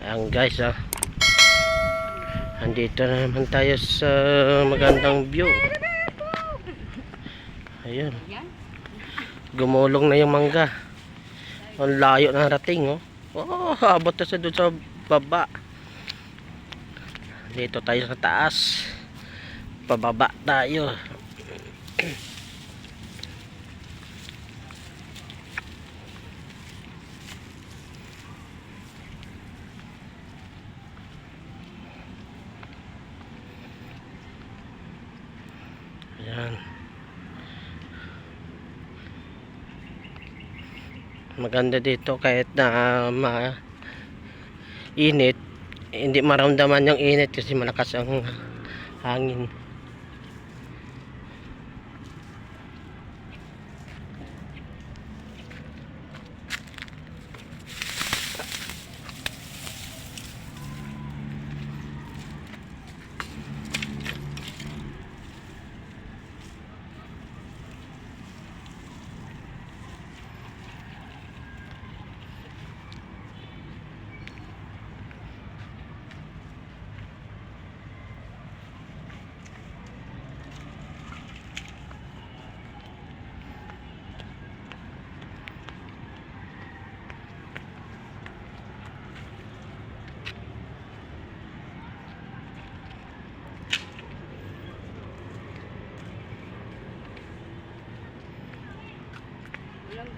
Ayan guys ah. Andito na naman tayo sa magandang view. Ayan. Gumulong na yung mangga. Ang layo na rating oh. Oh, abot na sa doon sa baba. Dito tayo sa taas. Pababa tayo. Ayan. Maganda dito kahit na ma init, hindi maramdaman yung init kasi malakas ang hangin.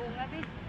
bunga di